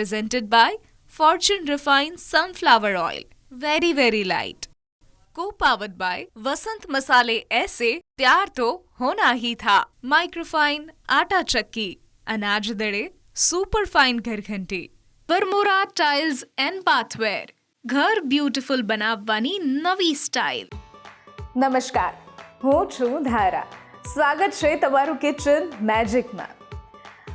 presented by Fortune Refined Sunflower Oil. Very, very light. Co powered by Vasant Masale Aise Pyar To Hona Hi Tha. Microfine Aata Chakki. Anaj Dade Superfine Gharghanti. Vermora Tiles and Bathware. ઘર beautiful બનાવવાની નવી style નમસ્કાર હું છું ધારા સ્વાગત છે તમારું કિચન મેજિકમાં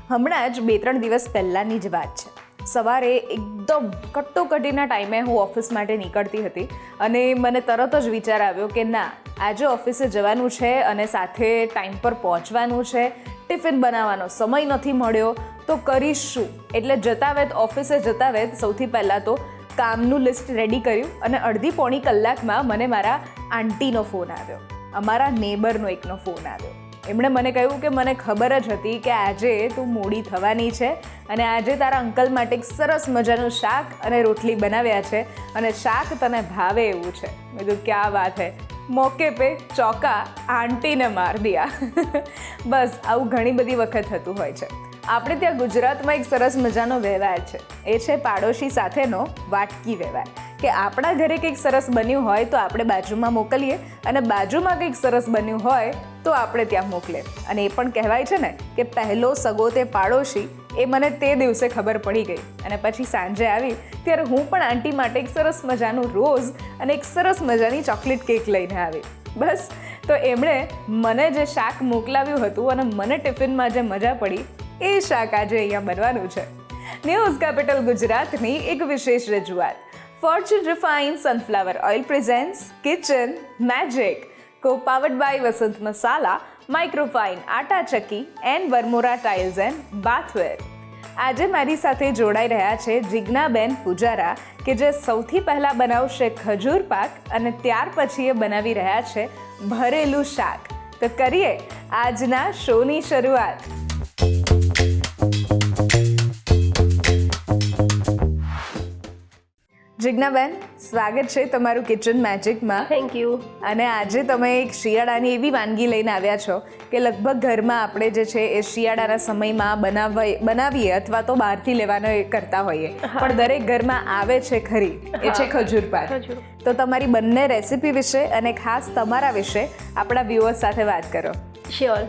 હમણાં જ બે ત્રણ દિવસ પહેલાંની જ વાત છે સવારે એકદમ કટ્ટોકટીના ટાઈમે હું ઓફિસ માટે નીકળતી હતી અને મને તરત જ વિચાર આવ્યો કે ના, આજે ઓફિસે જવાનું છે અને સાથે ટાઈમ પર પહોંચવાનું છે, ટિફિન બનાવવાનો સમય નથી મળ્યો, તો કરીશ શું? એટલે જતા વેત, ઓફિસે જતા વેત સૌથી પહેલાં તો કામનું લિસ્ટ રેડી કર્યું અને અડધી પોણી કલાકમાં મને મારા આંટીનો ફોન આવ્યો. અમારા નેબરનો એકનો ફોન આવ્યો. એમણે મને કહ્યું કે મને ખબર જ હતી કે આજે તું મોડી થવાની છે અને આજે તારા અંકલ માટે એક સરસ મજાનું શાક અને રોટલી બનાવ્યા છે અને શાક તને ભાવે એવું છે. મેં કીધું, ક્યાં વાત હે? મોકે પે ચોકા આંટીને માર દિયા. બસ, આવું ઘણી બધી વખત થતું હોય છે. આપણે ત્યાં ગુજરાતમાં એક સરસ મજાનો વ્યવહાર છે. એ છે પાડોશી સાથેનો વાટકી વ્યવહાર. કે આપણા ઘરે કંઈક સરસ બન્યું હોય તો આપણે બાજુમાં મોકલીએ અને બાજુમાં કંઈક સરસ બન્યું હોય તો આપણે ત્યાં મોકલે. અને એ પણ કહેવાય છે ને કે પહેલો સગો તે પાડોશી, એ મને તે દિવસે ખબર પડી ગઈ. અને પછી સાંજે આવી, ત્યારે હું પણ આંટી માટે એક સરસ મજાનું રોઝ અને એક સરસ મજાની ચોકલેટ કેક લઈને આવી. બસ, તો એમણે મને જે શાક મોકલાવ્યું હતું અને મને ટિફિનમાં જે મજા પડી, એ શાક આજે અહીંયા બનવાનું છે. ન્યૂઝ કેપિટલ ગુજરાતની એક વિશેષ રજૂઆત. Fortune refined sunflower oil presence kitchen, magic co powered by Vasant Masala microfine atta chakki and Varmora tiles and bathware આજે મારી સાથે જોડાઈ રહ્યા છે જિજ્ઞાબેન પૂજારા, કે જે સૌથી પહેલાં બનાવશે ખજૂર પાક અને ત્યાર પછી એ બનાવી રહ્યા છે ભરેલું શાક. તો કરીએ આજના શોની શરૂઆત. જિજ્ઞાબેન સ્વાગત છે તમારું કિચન મેજિકમાં થેન્ક યુ અને આજે તમે એક શિયાળાની એવી વાનગી લઈને આવ્યા છો કે લગભગ ઘરમાં આપણે જે છે એ શિયાળાના સમયમાં બનાવવા બનાવીએ અથવા તો બહારથી લેવાનો એ કરતા હોઈએ. પણ દરેક ઘરમાં આવે છે ખરી. એ છે ખજૂર પાક. તો તમારી બંને રેસિપી વિશે અને ખાસ તમારા વિશે આપણા વ્યુઅર્સ સાથે વાત કરો. શ્યોર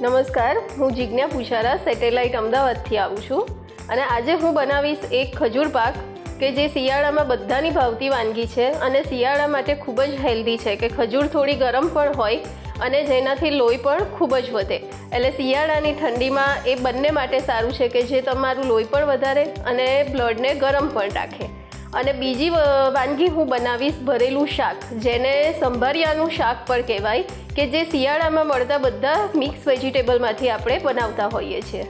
નમસ્કાર. હું જિજ્ઞા પૂજારા સેટેલાઇટ અમદાવાદથી આવું છું. અને આજે હું બનાવીશ એક ખજૂર પાક. કે જે શિયાળામાં બધાની ભાવતી વાનગી છે અને શિયાળા માટે ખૂબ જ હેલ્ધી છે કે ખજૂર થોડી ગરમ પણ હોય અને જેનાથી લોહી પણ ખૂબ જ વધે. એટલે શિયાળાની ઠંડીમાં એ બંને માટે સારું છે કે જે તમારું લોહી પણ વધારે અને બ્લડને ગરમ પણ રાખે. અને બીજી વાનગી હું બનાવીશ ભરેલું શાક જેને સંભારિયાનું શાક પણ કહેવાય કે જે શિયાળામાં મળતા બધા મિક્સ વેજીટેબલમાંથી આપણે બનાવતા હોઈએ છીએ.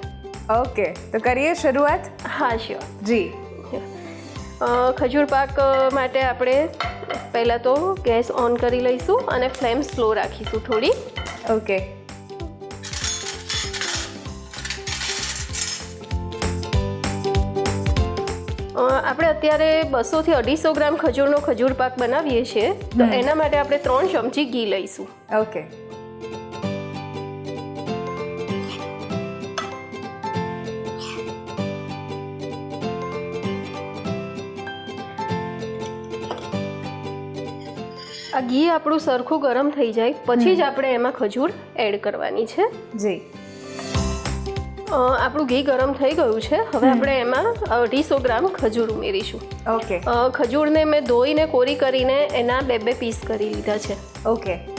ઓકે તો કરીએ શરૂઆત? હા શ્યોર જી. ખજૂર પાક માટે આપણે પહેલાં તો ગેસ ઓન કરી લઈશું અને ફ્લેમ સ્લો રાખીશું થોડી. ઓકે. આપણે અત્યારે બસોથી અઢીસો ગ્રામ ખજૂરનો ખજૂર પાક બનાવીએ છીએ. તો એના માટે આપણે ત્રણ ચમચી ઘી લઈશું. ઓકે. આ ઘી આપણું સરખું ગરમ થઈ જાય પછી જ આપણે એમાં ખજૂર એડ કરવાની છે. જી. આપણું ઘી ગરમ થઈ ગયું છે. હવે આપણે એમાં અઢીસો ગ્રામ ખજૂર ઉમેરીશું. ઓકે. ખજૂરને મેં ધોઈને કોરી કરીને એના બે બે પીસ કરી લીધા છે. ઓકે.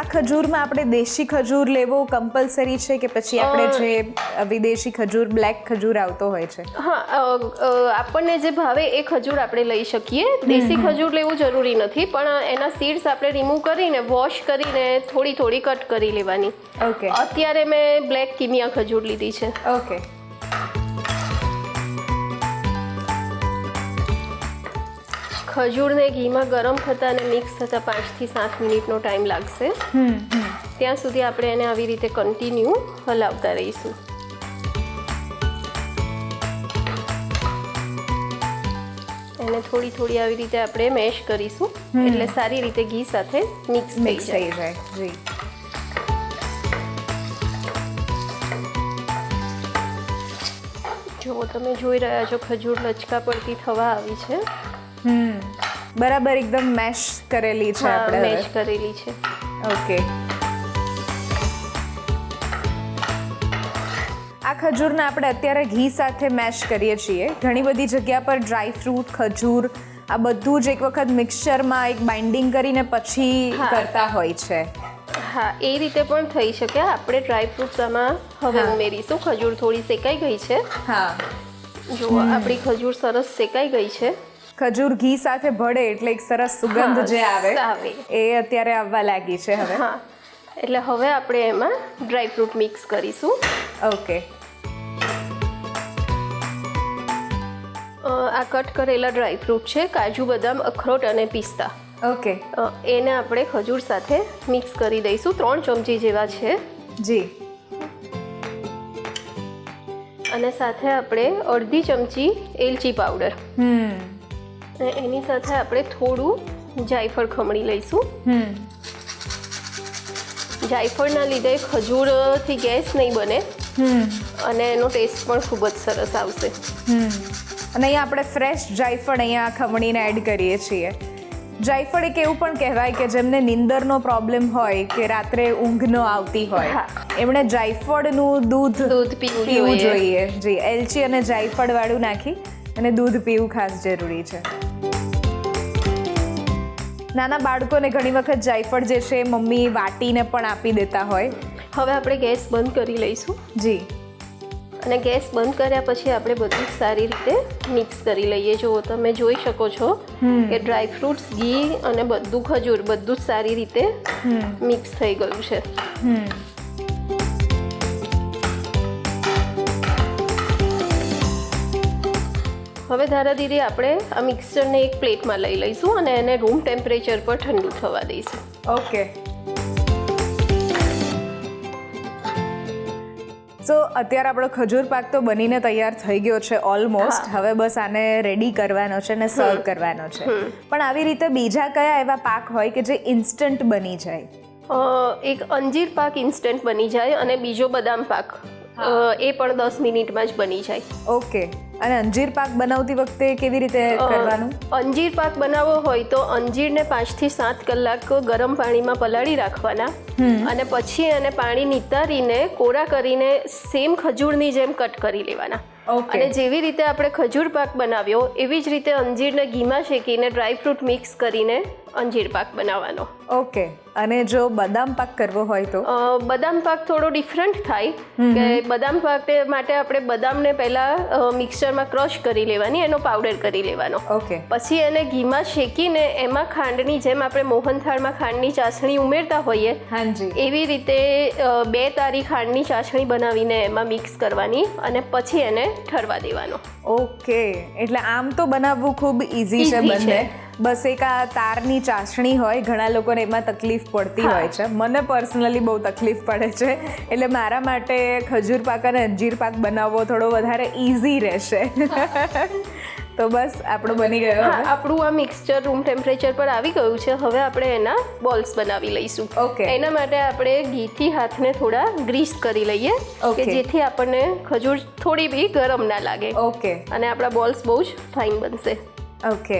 આ ખજૂરમાં આપણે દેશી ખજૂર લેવો કમ્પલસરી છે કે પછી આપણે જે વિદેશી ખજૂર બ્લેક ખજૂર આવતો હોય છે? હા આપણને જે ભાવે એ ખજૂર આપણે લઈ શકીએ. દેશી ખજૂર લેવું જરૂરી નથી પણ એના સીડ્સ આપણે રિમૂવ કરીને વોશ કરીને થોડી થોડી કટ કરી લેવાની. ઓકે અત્યારે મેં બ્લેક કિમિયા ખજૂર લીધી છે. ઓકે ખજૂરને ઘીમાં ગરમ થતાં અને મિક્સ થતાં પાંચથી સાત મિનિટનો ટાઈમ લાગશે. ત્યાં સુધી આપણે એને આવી રીતે કન્ટિન્યુ હલાવતા રહીશું. એને થોડી થોડી આવી રીતે આપણે મેશ કરીશું. એટલે સારી રીતે ઘી સાથે મિક્સ થઈ મિક્સ જાય. થઈ જાય જી. જુઓ તમે જોઈ રહ્યા છો ખજૂર લચકા પડતી થવા આવી છે. હમ. બરાબર એકદમ મેશ કરેલી છે આપણે મેશ કરેલી છે. ઓકે આ ખજૂરને આપણે અત્યારે ઘી સાથે મેશ કરીએ છીએ. ઘણી બધી જગ્યા પર ડ્રાય ફ્રૂટ ખજૂર આ બધું જ એક વખત મિક્સચરમાં એક બાઇન્ડિંગ કરીને પછી કરતા હોય છે. હા એ રીતે પણ થઈ શકે. આપણે ડ્રાય ફ્રૂટ્સ આમાં હવે ઉમેરીશું. ખજૂર થોડી શેકાઈ ગઈ છે. હા. જો આપણી ખજૂર સરસ શેકાઈ ગઈ છે. ખજૂર ઘી સાથે ભળે એટલે એક સરસ સુગંધ જે આવે આવે. એ અત્યારે આવવા લાગી છે હવે. હા એટલે હવે આપણે એમાં ડ્રાય ફ્રૂટ મિક્સ કરીશું. ઓકે. આ કટ કરેલા ડ્રાય ફ્રૂટ છે કાજુ બદામ અખરોટ અને પિસ્તા. ઓકે. એને આપણે ખજૂર સાથે મિક્સ કરી દઈશું ત્રણ ચમચી જેવા છે. જી. અને સાથે આપણે અડધી ચમચી એલચી પાવડર. હમ. અને એની સાથે આપણે થોડું જાયફળ ખમણી લઈશું. હમ. જાયફળના લીધે ખજૂરથી ગેસ નહીં બને. હમ. અને એનો ટેસ્ટ પણ ખૂબ જ સરસ આવશે. હમ. અને અહીંયા આપણે ફ્રેશ જાયફળ અહીંયા ખમણીને એડ કરીએ છીએ. જાયફળ એક એવું પણ કહેવાય કે જેમને નિંદરનો પ્રોબ્લેમ હોય કે રાત્રે ઊંઘ ન આવતી હોય. એમણે જાયફળનું દૂધ દૂધ પીવું. જોઈએ. જી એલચી અને જાયફળ વાળું નાખી અને દૂધ પીવું ખાસ જરૂરી છે. નાના બાળકોને ઘણી વખત જાયફળ જે છે મમ્મી વાટીને પણ આપી દેતા હોય. હવે આપણે ગેસ બંધ કરી લઈશું. જી. અને ગેસ બંધ કર્યા પછી આપણે બધું જ સારી રીતે મિક્સ કરી લઈએ. જો તમે જોઈ શકો છો કે ડ્રાય ફ્રૂટ્સ ઘી અને બધું ખજૂર બધું જ સારી રીતે મિક્સ થઈ ગયું છે. હવે ધારા ધીરે આપણે આ મિક્સચરને એક પ્લેટમાં લઈ લઈશું અને એને રૂમ ટેમ્પરેચર પર ઠંડુ થવા દઈશું. ઓકે. સો અત્યારે આપણો ખજૂર પાક તો બનીને તૈયાર થઈ ગયો છે ઓલમોસ્ટ હવે બસ આને રેડી કરવાનો છે અને સર્વ કરવાનો છે. પણ આવી રીતે બીજા કયા એવા પાક હોય કે જે ઇન્સ્ટન્ટ બની જાય? એક અંજીર પાક ઇન્સ્ટન્ટ બની જાય અને બીજો બદામ પાક. એ પણ દસ મિનિટમાં જ બની જાય. ઓકે. અને અંજીર પાક બનાવતી વખતે કેવી રીતે કરવાનું? અંજીર પાક બનાવવો હોય તો અંજીરને પાંચથી સાત કલાક ગરમ પાણીમાં પલાળી રાખવાના અને પછી એને પાણી નિતારીને કોરા કરીને સેમ ખજૂરની જેમ કટ કરી લેવાના. અને જેવી રીતે આપણે ખજૂર પાક બનાવ્યો એવી જ રીતે અંજીરને ઘીમાં શેકીને ડ્રાય ફ્રૂટ મિક્સ કરીને અંજીર પાક બનાવવાનો. ઓકે. અને જો બદામ પાક કરવો હોય તો? બદામ પાક થોડો ડિફરન્ટ થાય. કે બદામ પાક માટે આપણે બદામને પહેલાં મિક્સરમાં ક્રશ કરી લેવાની એનો પાવડર કરી લેવાનો. ઓકે. પછી એને ઘીમાં શેકીને એમાં ખાંડની જેમ આપણે મોહનથાળમાં ખાંડની ચાસણી ઉમેરતા હોઈએ હાજી. એવી રીતે બે તારી ખાંડની ચાસણી બનાવીને એમાં મિક્સ કરવાની અને પછી એને ઠરવા દેવાનો. ઓકે. એટલે આમ તો બનાવવું ખૂબ ઇઝી છે બંને. છે. બસ એક આ તારની ચાસણી હોય ઘણા લોકોને એમાં તકલીફ પડતી હોય છે. મને પર્સનલી બહુ તકલીફ પડે છે. એટલે મારા માટે ખજૂર પાક અને અંજીર પાક બનાવવો થોડો વધારે ઇઝી રહેશે. તો બસ આપણો બની ગયો આપણું આ મિક્સચર રૂમ ટેમ્પરેચર પર આવી ગયું છે. હવે આપણે એના બોલ્સ બનાવી લઈશું. ઓકે એના માટે આપણે ઘીથી હાથને થોડા ગ્રીસ કરી લઈએ કે જેથી આપણને ખજૂર થોડી બી ગરમ ના લાગે. ઓકે અને આપણા બોલ્સ બહુ જ ફાઇન બનશે. ઓકે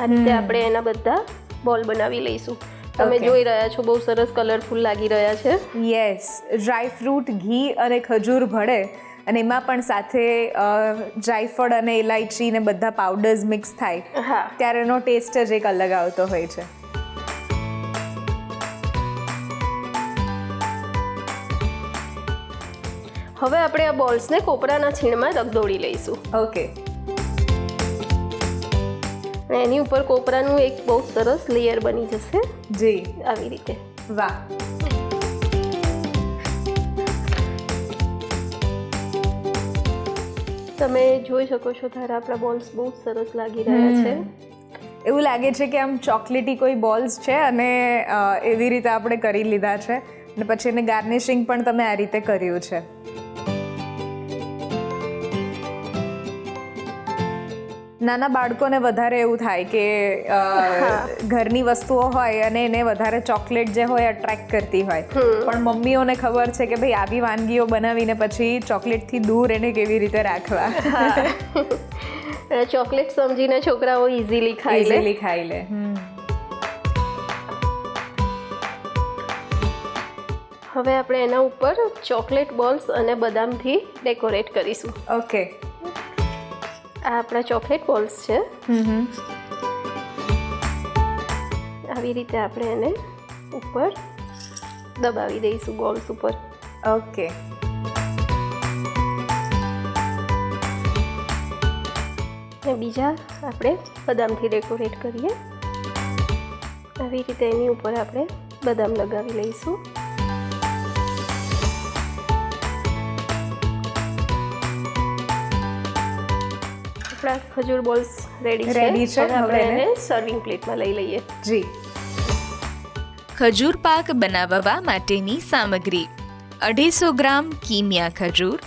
આ રીતે આપણે એના બધા બોલ બનાવી લઈશું. તમે જોઈ રહ્યા છો બહુ સરસ કલરફુલ લાગી રહ્યા છે. યસ ડ્રાય ફ્રૂટ ઘી અને ખજૂર ભળે. અને એમાં પણ સાથે જાયફળ અને ઇલાયચી ને બધા પાવડર્સ મિક્સ થાય. હા. ત્યારે એનો ટેસ્ટ જ એક અલગ આવતો હોય છે. હવે આપણે આ બોલ્સને કોપરાના છીણમાં રગદોડી લઈશું. ઓકે અને એની ઉપર કોપરાનું એક બહુ સરસ લેયર બની જશે. જી. આવી રીતે. વાહ. તમે જોઈ શકો છો તારા આપણા બોલ્સ બહુ સરસ લાગી રહ્યા છે. એવું લાગે છે કે આમ ચોકલેટી કોઈ બોલ્સ છે અને એવી રીતે આપણે કરી લીધા છે. અને પછી એને ગાર્નિશિંગ પણ તમે આ રીતે કર્યું છે. નાના બાળકોને વધારે એવું થાય કે ઘરની વસ્તુઓ હોય અને એને વધારે ચોકલેટ જે હોય અટ્રેક્ટ કરતી હોય. પણ મમ્મીઓને ખબર છે કે ભાઈ આવી વાનગીઓ બનાવીને પછી ચોકલેટથી દૂર એને કેવી રીતે રાખવા. ચોકલેટ સમજીને છોકરાઓ ઇઝીલી ખાઈ લે. ઇઝીલી ખાઈ લે. હવે આપણે એના ઉપર ચોકલેટ બોલ્સ અને બદામથી ડેકોરેટ કરીશું. ઓકે આ આપણા ચોકલેટ બોલ્સ છે. આવી રીતે આપણે એને ઉપર દબાવી દઈશું બોલ્સ ઉપર. ઓકે. અને બીજા આપણે બદામથી ડેકોરેટ કરીએ. આવી રીતે એની ઉપર આપણે બદામ લગાવી લઈશું. આપણા ખજૂર બોલ્સ રેડી છે. Ready છે, આપણે એને સર્વિંગ પ્લેટમાં લઈ લઈએ. જી. ખજૂર પાક બનાવવા માટેની સામગ્રી. અઢીસો ગ્રામ કીમિયા ખજૂર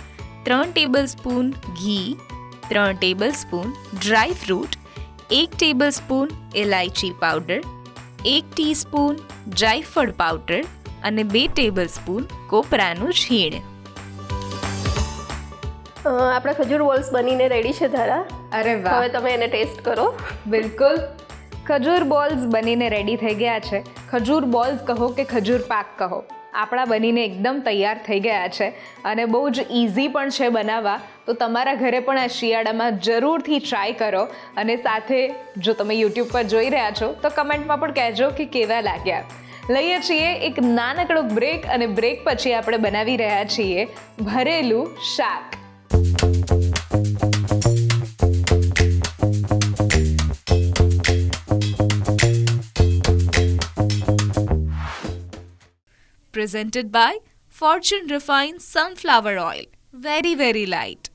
ત્રણ ટેબલ સ્પૂન ઘી ત્રણ ટેબલ સ્પૂન ડ્રાય ફ્રૂટ એક ટેબલ સ્પૂન ઇલાયચી પાવડર એક ટીસ્પૂન જાયફળ પાવડર અને બે ટેબલ સ્પૂન કોપરાનું છીણ આપણા ખજૂર બોલ્સ બનીને રેડી છે ધારા. અરે વાહ. હવે તમે એને ટેસ્ટ કરો. બિલકુલ. ખજૂર બોલ્સ બનીને રેડી થઈ ગયા છે. ખજૂર બોલ્સ કહો કે ખજૂર પાક કહો. આપણા બનીને એકદમ તૈયાર થઈ ગયા છે. અને બહુ જ ઇઝી પણ છે બનાવવા. તો તમારા ઘરે પણ આ શિયાળામાં જરૂરથી ટ્રાય કરો. અને સાથે જો તમે યુટ્યુબ પર જોઈ રહ્યા છો તો કમેન્ટમાં પણ કહેજો કે કેવા લાગ્યા. લઈએ છીએ એક નાનકડો બ્રેક અને બ્રેક પછી આપણે બનાવી રહ્યા છીએ ભરેલું શાક. presented by Fortune Refined Sunflower Oil. Very, very light.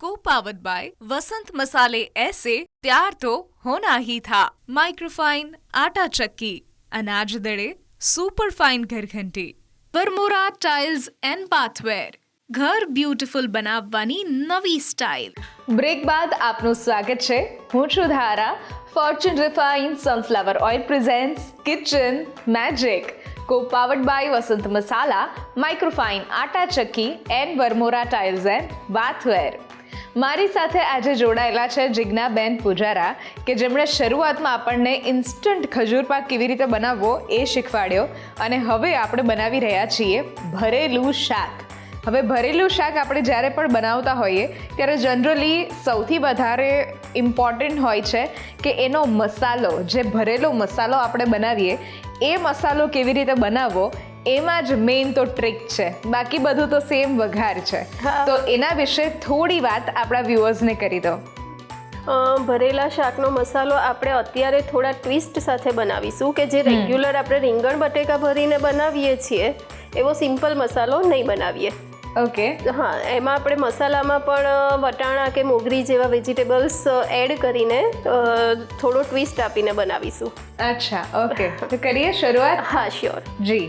Co-powered by वसंत मसाले ऐसे प्यार तो होना ही था माइक्रोफाइन आटा चक्की अनाज दड़े super fine ઘરઘંટી Varmora tiles and પાથવેર ઘર બ્યુટીફુલ બનાવવાની નવી સ્ટાઇલ બ્રેક બાદ આપનું સ્વાગત છે હું છું Dhara fortune refine sunflower oil presents kitchen magic co powered by Vasant Masala microfine atta chakki and Varmora tiles and bathware મારી સાથે આજે જોડાયેલા છે જિજ્ઞાબેન પૂજારા, કે જેમણે શરૂઆતમાં આપણને ઇન્સ્ટન્ટ ખજૂર પાક કેવી રીતે બનાવવો એ શીખવાડ્યો અને હવે આપણે બનાવી રહ્યા છીએ ભરેલું શાક. હવે ભરેલું શાક આપણે જ્યારે પણ બનાવતા હોઈએ ત્યારે જનરલી સૌથી વધારે ઇમ્પોર્ટન્ટ હોય છે કે એનો મસાલો જે ભરેલો મસાલો આપણે બનાવીએ એ મસાલો કેવી રીતે બનાવવો એમાં જ મેઇન તો ટ્રીક છે. બાકી બધું તો સેમ વઘાર છે. હા. તો એના વિશે થોડી વાત આપણા વ્યુઅર્સને કરી દો. ભરેલા શાકનો મસાલો આપણે અત્યારે થોડા ટ્વિસ્ટ સાથે બનાવીશું કે જે રેગ્યુલર આપણે રીંગણ બટેકા ભરીને બનાવીએ છીએ એવો સિમ્પલ મસાલો નહીં બનાવીએ. ઓકે હા એમાં આપણે મસાલામાં પણ વટાણા કે મોગરી જેવા વેજીટેબલ્સ એડ કરીને થોડો ટ્વિસ્ટ આપીને બનાવીશું. અચ્છા ઓકે તો કરીએ શરૂઆત? હા શ્યોર જી.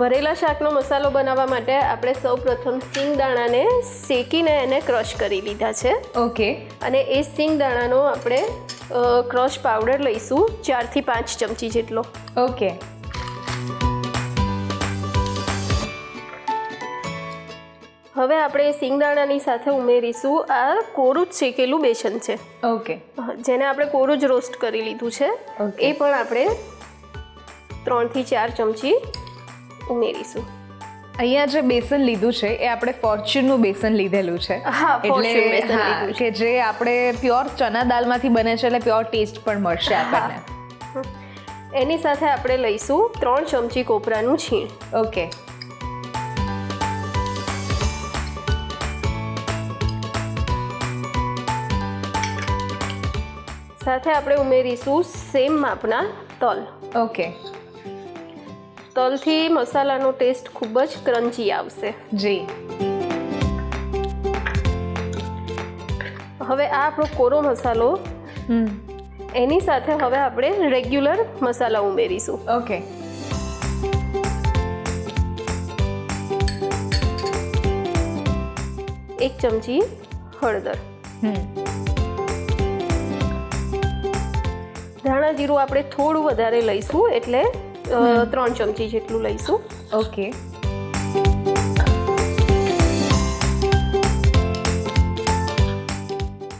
ભરેલા શાકનો મસાલો બનાવવા માટે આપણે સૌ પ્રથમ સિંગદાણાને શેકીને એને ક્રશ કરી લીધા છે. ઓકે અને એ સિંગદાણાનો આપણે ક્રશ પાવડર લઈશું ચારથી પાંચ ચમચી જેટલો. ઓકે હવે આપણે સિંગદાણાની સાથે ઉમેરીશું. આ કોરું જ શેકેલું બેસન છે. ઓકે. જેને આપણે કોરું જ રોસ્ટ કરી લીધું છે. એ પણ આપણે ત્રણથી ચાર ચમચી ઉમેરીશું. અહીંયા જે બેસન લીધું છે એ આપણે ફોર્ચ્યુનનું બેસન લીધેલું છે. છે. કે જે આપણે પ્યોર ચના દાલમાંથી બને છે એટલે પ્યોર ટેસ્ટ પણ મળશે આપણને. એની સાથે આપણે લઈશું ત્રણ ચમચી કોપરાનું છીણ. ઓકે. સાથે આપણે ઉમેરીશું સેમ માપના તલ. ઓકે તલથી મસાલાનો ટેસ્ટ ખૂબ જ ક્રન્ચી આવશે. જી. હવે આ આપણો કોરો મસાલો. એની સાથે હવે આપણે રેગ્યુલર મસાલા ઉમેરીશું. ઓકે એક ચમચી હળદર. હમ. ધાણા જીરું આપણે થોડું વધારે લઈશું એટલે ત્રણ ચમચી જેટલું લઈશું. ઓકે.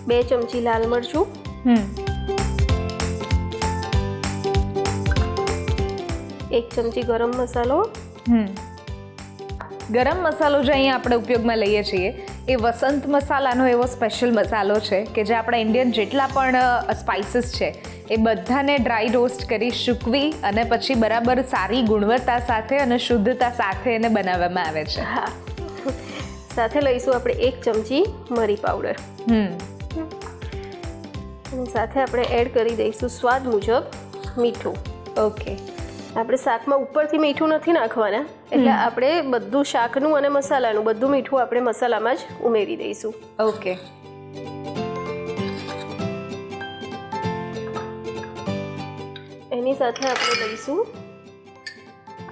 બે ચમચી લાલ મરચું. એક ચમચી ગરમ મસાલો. ગરમ મસાલો જે અહીંયા આપણે ઉપયોગમાં લઈએ છીએ એ વસંત મસાલાનો એવો સ્પેશિયલ મસાલો છે કે જે આપણા ઇન્ડિયન જેટલા પણ સ્પાઇસીસ છે એ બધાને ડ્રાય રોસ્ટ કરી સૂકવી અને પછી બરાબર સારી ગુણવત્તા સાથે અને શુદ્ધતા સાથે એને બનાવવામાં આવે છે. હા. સાથે લઈશું આપણે એક ચમચી મરી પાવડર હમ. અને સાથે આપણે એડ કરી દઈશું સ્વાદ મુજબ મીઠું. ઓકે આપણે શાકમાં ઉપરથી મીઠું નથી નાખવાના એટલે આપણે બધું શાકનું અને મસાલાનું બધું મીઠું આપણે મસાલામાં જ ઉમેરી દઈશું. ઓકે એની સાથે આપણે લઈશું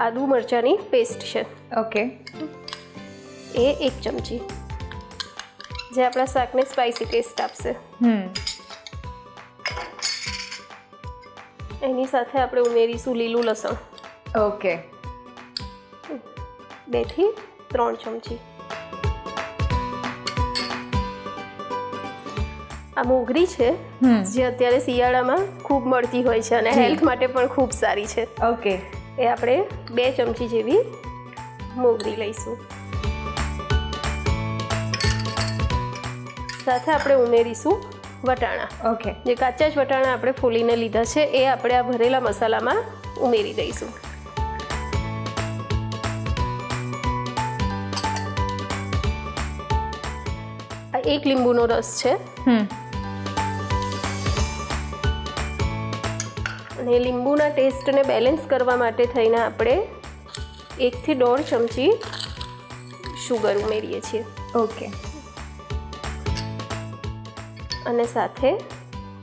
આદુ મરચાંની પેસ્ટ છે. ઓકે એ એક ચમચી. જે આપણા શાકને સ્પાઇસી ટેસ્ટ આપશે. એની સાથે આપણે ઉમેરીશું લીલું લસણ. ઓકે બેથી ત્રણ ચમચી. આ મોગરી છે જે અત્યારે શિયાળામાં ખૂબ મળતી હોય છે અને હેલ્થ માટે પણ ખૂબ સારી છે. ઓકે. એ આપણે બે ચમચી જેવી મોગરી લઈશું. સાથે આપણે ઉમેરીશું વટાણા. ઓકે. જે કાચા જ વટાણા આપણે ફોલીને લીધા છે એ આપણે આ ભરેલા મસાલામાં ઉમેરી દઈશું. આ એક લીંબુનો રસ છે. અને લીંબુના ટેસ્ટને બેલેન્સ કરવા માટે થઈને આપણે એકથી દોઢ ચમચી શુગર ઉમેરીએ છીએ. ઓકે અને સાથે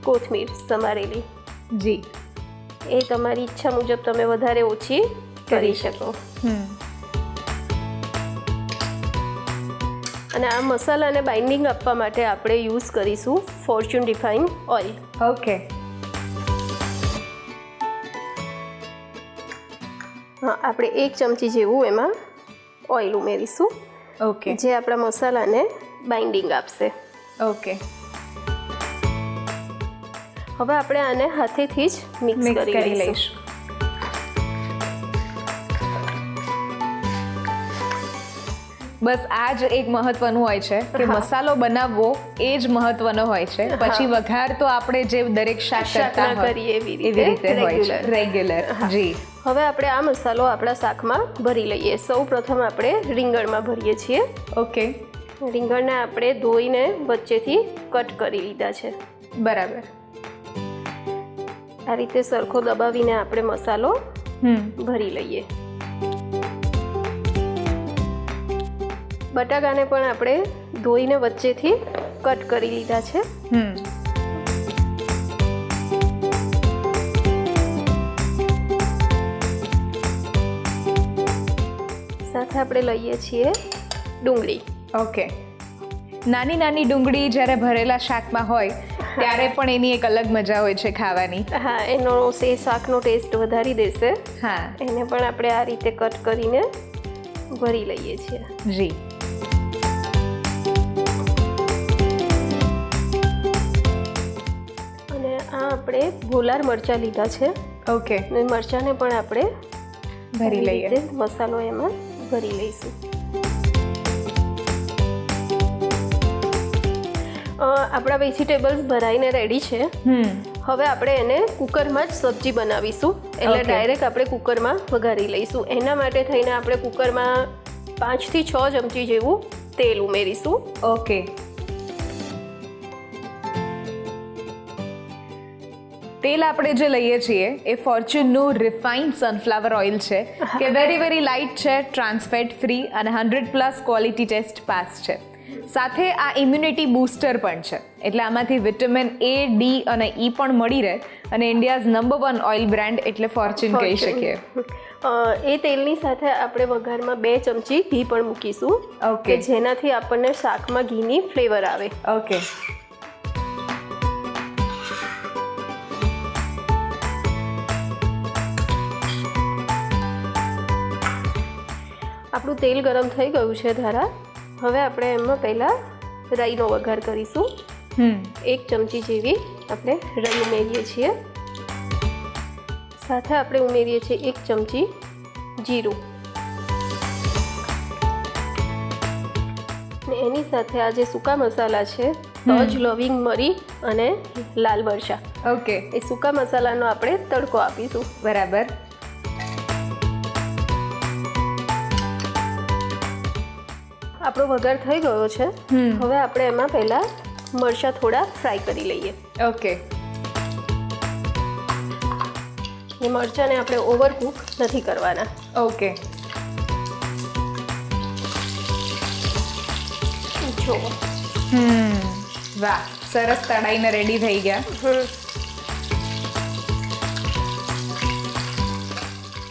કોથમીર સમારેલી. જી. એ તમારી ઈચ્છા મુજબ તમે વધારે ઓછી કરી શકો. અને આ મસાલાને બાઇન્ડિંગ આપવા માટે આપણે યુઝ કરીશું ફોર્ચ્યુન રિફાઇન ઓઇલ ઓકે હા આપણે એક ચમચી જેવું એમાં ઓઇલ ઉમેરીશું. ઓકે જે આપણા મસાલાને બાઇન્ડિંગ આપશે. ઓકે હવે આપણે આને હાથેથી જ મિક્સ કરી લઈશું. બસ આ જ એક મહત્વનું હોય છે કે મસાલો બનાવવો એ જ મહત્વનો હોય છે. પછી વઘાર તો આપણે જે દરેક શાક કરતા કરીએ એવી રીતે, હોય છે. રેગ્યુલર જી. હવે આપણે આ મસાલો આપણા શાકમાં ભરી લઈએ. સૌ પ્રથમ આપણે રીંગણમાં ભરીએ છીએ. ઓકે. રીંગણને આપણે ધોઈને વચ્ચેથી કટ કરી લીધા છે. બરાબર. આ રીતે સરખો દબાવીને આપણે મસાલો ભરી લઈએ. બટાકાને પણ આપણે ધોઈને વચ્ચેથી કટ કરી લીધા છે. સાથે આપણે લઈએ છીએ ડુંગળી. ઓકે નાની નાની ડુંગળી જ્યારે ભરેલા શાકમાં હોય ત્યારે પણ એની એક અલગ મજા હોય છે ખાવાની. હા એનો સે શાકનો ટેસ્ટ વધારી દેશે. હા. એને પણ આપણે આ રીતે કટ કરીને ભરી લઈએ છીએ. જી. અને આ આપણે ભોલાર મરચાં લીધા છે. ઓકે મરચાંને પણ આપણે ભરી લઈએ. મસાલો એમાં ભરી લઈશું. આપણા વેજીટેબલ્સ ભરાઈને રેડી છે. હવે આપણે એને કુકરમાં જ સબ્જી બનાવીશું. એટલે ડાયરેક્ટ આપણે કુકરમાં વઘારી લઈશું. એના માટે થઈને આપણે કુકરમાં પાંચથી છ ચમચી જેવું તેલ ઉમેરીશું. ઓકે તેલ આપણે જે લઈએ છીએ એ ફોર્ચ્યુનનું રિફાઇન્ડ સનફ્લાવર ઓઇલ છે કે વેરી વેરી લાઇટ છે ટ્રાન્સફેટ ફ્રી અને hundred plus quality test pass છે. સાથે આ ઇમ્યુનિટી બૂસ્ટર પણ છે. એટલે આમાંથી વિટામિન એ ડી અને ઈ પણ મળી રહે અને India's number one oil brand એટલે ફોર્ચ્યુન કહી શકીએ. એ તેલની સાથે આપણે વઘારમાં બે ચમચી ઘી પણ મૂકીશું ઓકે કે જેનાથી આપણને શાકમાં ઘીની ફ્લેવર આવે. ઓકે આપણું તેલ ગરમ થઈ ગયું છે ધારા. હવે આપણે એમાં પહેલાં રાઈનો વઘાર કરીશું. એક ચમચી જેવી આપણે રાઈ ઉમેરીએ છીએ. સાથે આપણે ઉમેરીએ છીએ એક ચમચી જીરું. ને એની સાથે આ જે સૂકા મસાલા છે તજ લવિંગ મરી અને લાલ મરચા. ઓકે. એ સૂકા મસાલાનો આપણે તડકો આપીશું. બરાબર. આપણો વઘાર થઈ ગયો છે. હવે આપણે એમાં પહેલાં મરચાં થોડા ફ્રાય કરી લઈએ. ઓકે. એ મરચાંને આપણે ઓવરકુક નથી કરવાના. ઓકે. જો. હમ. વાહ સરસ તળાઈને રેડી થઈ ગયા.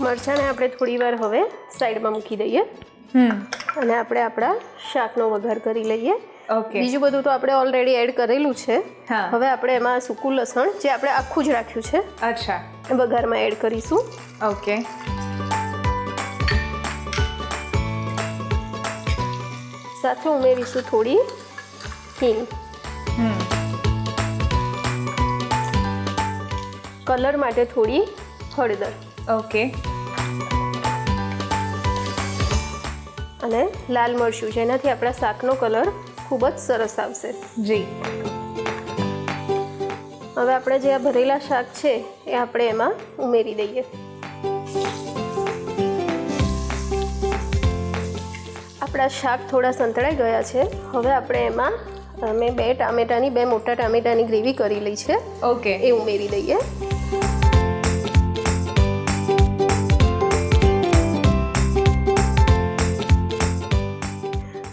મરચાંને આપણે થોડી વાર હવે સાઈડમાં મૂકી દઈએ. હમ. અને આપણે આપણા શાકનો વઘાર કરી લઈએ. ઓકે બીજું બધું તો આપણે ઓલરેડી એડ કરેલું છે. હા. હવે આપણે એમાં સૂકું લસણ જે આપણે આખું જ રાખ્યું છે અચ્છા. વઘારમાં એડ કરીશું. ઓકે સાથે ઉમેરીશું થોડી હિંગ. હમ. કલર માટે થોડી હળદર. ઓકે અને લાલ મરચું જેનાથી આપણા શાકનો કલર ખૂબ જ સરસ આવશે. જી. હવે આપણે જે આ ભરેલા શાક છે એ આપણે એમાં ઉમેરી દઈએ. આપણા શાક થોડા સંતળાઈ ગયા છે. હવે આપણે એમાં મેં બે ટામેટાની બે મોટા ટામેટાની ગ્રેવી કરી લઈ છે. ઓકે. એ ઉમેરી દઈએ.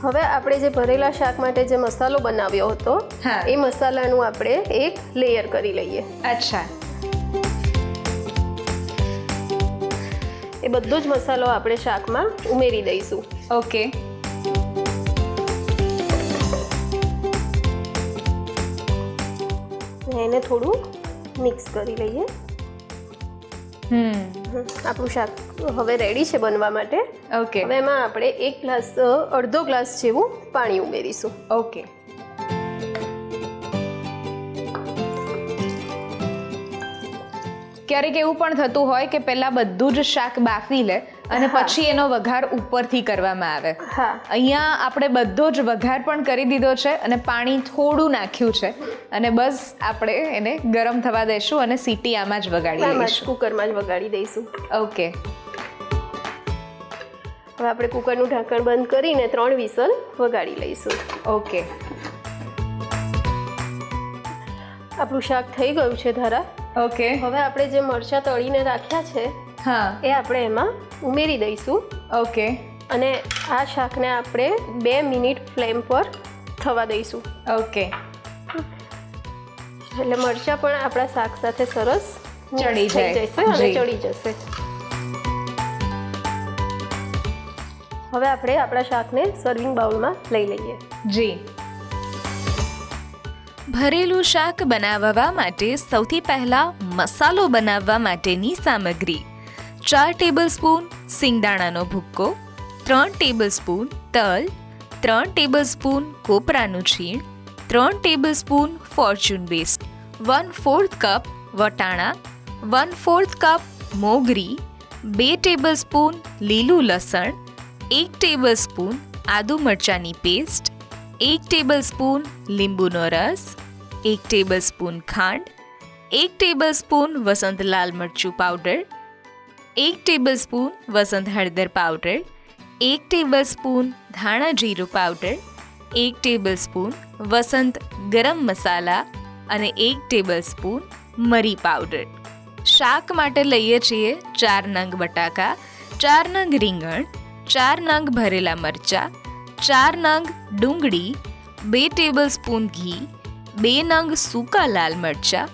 હવે આપણે જે ભરેલા શાક માટે જે મસાલો બનાવ્યો હતો. એ મસાલાનું આપણે એક લેયર કરી લઈએ. અચ્છા. એ બધો જ મસાલો આપણે શાકમાં ઉમેરી દઈશું. ઓકે. એને થોડું મિક્સ કરી લઈએ. આપણું શાક હવે રેડી છે બનવા માટે. ઓકે હવે એમાં આપણે એક ગ્લાસ અડધો ગ્લાસ જેવું પાણી ઉમેરીશું. ઓકે ક્યારેક એવું પણ થતું હોય કે પહેલાં બધું જ શાક બાફી લે અને પછી એનો વઘાર ઉપરથી કરવામાં આવે. હા. અહીંયા આપણે બધો જ વઘાર પણ કરી દીધો છે અને પાણી થોડું નાખ્યું છે. અને બસ આપણે એને ગરમ થવા દઈશું અને સીટી આમાં જ વગાડી દઈશું. કુકરમાં જ વગાડી દઈશું. ઓકે. હવે આપણે કુકરનું ઢાંકણ બંધ કરીને ત્રણ વિસલ વગાડી લઈશું. ઓકે. આપણું શાક થઈ ગયું છે ધારા. ઓકે. હવે આપણે જે મરચાં તળીને રાખ્યા છે હા. એ આપણે એમાં ઉમેરી દઈશું. ઓકે. અને આ શાકને આપણે બે મિનિટ ફ્લેમ પર થવા દઈશું. ઓકે. એટલે મરચાં પણ આપણા શાક સાથે સરસ ચડી જાય. જશે અને ચડી જશે. હવે આપણે આપણા શાકને સર્વિંગ બાઉલમાં લઈ લઈએ. જી. ભરેલું શાક બનાવવા માટે સૌથી પહેલા મસાલો બનાવવા માટેની સામગ્રી. ચાર ટેબલસ્પૂન સિંગદાણાનો ભૂક્કો, ત્રણ ટેબલસ્પૂન તલ, ત્રણ ટેબલસ્પૂન કોપરાનું છીણ, ત્રણ tablespoon Fortune best, one fourth cup વટાણા, વન ફોર્થ કપ મોગરી, બે ટેબલસ્પૂન લીલું લસણ, એક ટેબલસ્પૂન આદુ મરચાંની પેસ્ટ, એક ટેબલસ્પૂન લીંબુનો રસ, એક ટેબલસ્પૂન ખાંડ, એક ટેબલસ્પૂન વસંત લાલ મરચું પાવડર એક ટેબલસ્પૂન વસંત હળદર પાવડર એક ટેબલસ્પૂન ધાણા જીરું પાવડર એક ટેબલસ્પૂન વસંત ગરમ મસાલા અને એક ટેબલસ્પૂન મરી પાવડર શાક માટે લઈએ છીએ ચાર નંગ બટાકા, ચાર નંગ રીંગણ, ચાર નંગ ભરેલા મરચાં, ચાર નંગ ડુંગળી, બે ટેબલસ્પૂન ઘી, બે નંગ સૂકા લાલ મરચાં,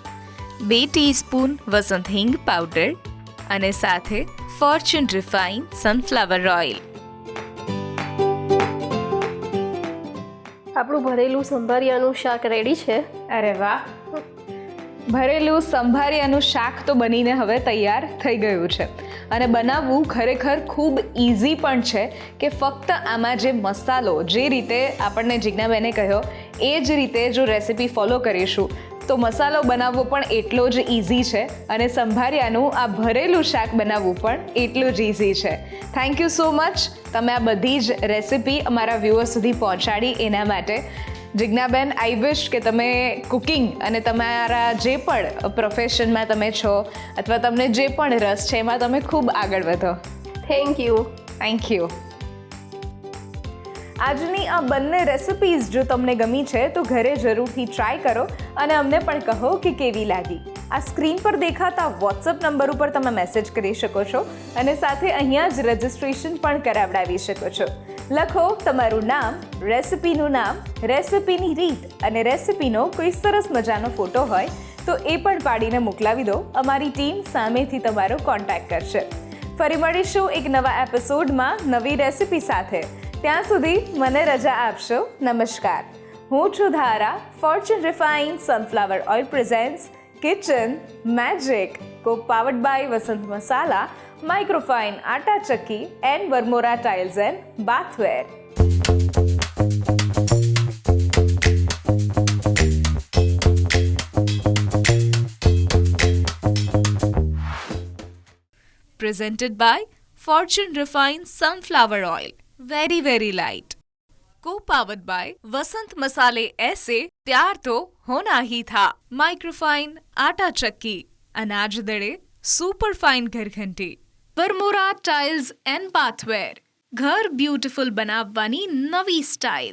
બે ટીસ્પૂન વસંત હિંગ પાવડર અને સાથે ફોર્ચ્યુન રિફાઇન સનફ્લાવર ઓઇલ આપણું ભરેલું સંભારિયાનું શાક રેડી છે. અરે વાહ. ભરેલું સંભારિયાનું શાક તો બનીને હવે તૈયાર થઈ ગયું છે. અને બનાવવું ખરેખર ખૂબ ઇઝી પણ છે કે ફક્ત આમાં જે મસાલો જે રીતે આપણને જિજ્ઞાબેને કહ્યો એ જ રીતે જો રેસિપી ફોલો કરીશું તો મસાલો બનાવવો પણ એટલો જ ઇઝી છે અને સંભાર્યાનું આ ભરેલું શાક બનાવવું પણ એટલું જ ઇઝી છે. થેન્ક યુ સો મચ તમે આ બધી જ રેસિપી અમારા વ્યુઅર સુધી પહોંચાડી એના માટે. જિજ્ઞાબેન આઈ વિશ કે તમે કુકિંગ અને તમારા જે પણ પ્રોફેશનમાં તમે છો અથવા તમને જે પણ રસ છે એમાં તમે ખૂબ આગળ વધો. થેન્ક યુ થેન્ક યુ આજની આ બંને રેસિપીઝ જો તમને ગમી છે, તો ઘરે જરૂરથી ટ્રાય કરો અને અમને પણ કહો કે કેવી લાગી. આ સ્ક્રીન પર દેખાતા વોટ્સઅપ નંબર ઉપર તમે મેસેજ કરી શકો છો અને સાથે અહીંયા જ રજિસ્ટ્રેશન પણ કરાવડાવી શકો છો. લખો તમારું નામ રેસિપીનું નામ રેસિપીની રીત અને રેસિપીનો કોઈ સરસ મજાનો ફોટો હોય, તો એ પણ પાડીને મોકલાવી દો. અમારી ટીમ સામેથી તમારો કોન્ટેક્ટ કરશે. ફરી મળીશું એક નવા એપિસોડમાં નવી રેસિપી સાથે. ત્યાં સુધી મને રજા આપશો. નમસ્કાર. હું છું Dhara Fortune refine sunflower oil presents kitchen magic co powered by Vasant masala microfine આટા ચક્કી and Varmora tiles and bathware presented by Fortune Refined Sunflower Oil. Very very light co powered by Vasant Masale એસે પ્યાર તો હોના હી થા microfine આટા ચક્કી અનાજ દળે superfine ઘરઘંટી Varmora tiles and bathware ઘર beautiful બનાવવાની નવી સ્ટાઇલ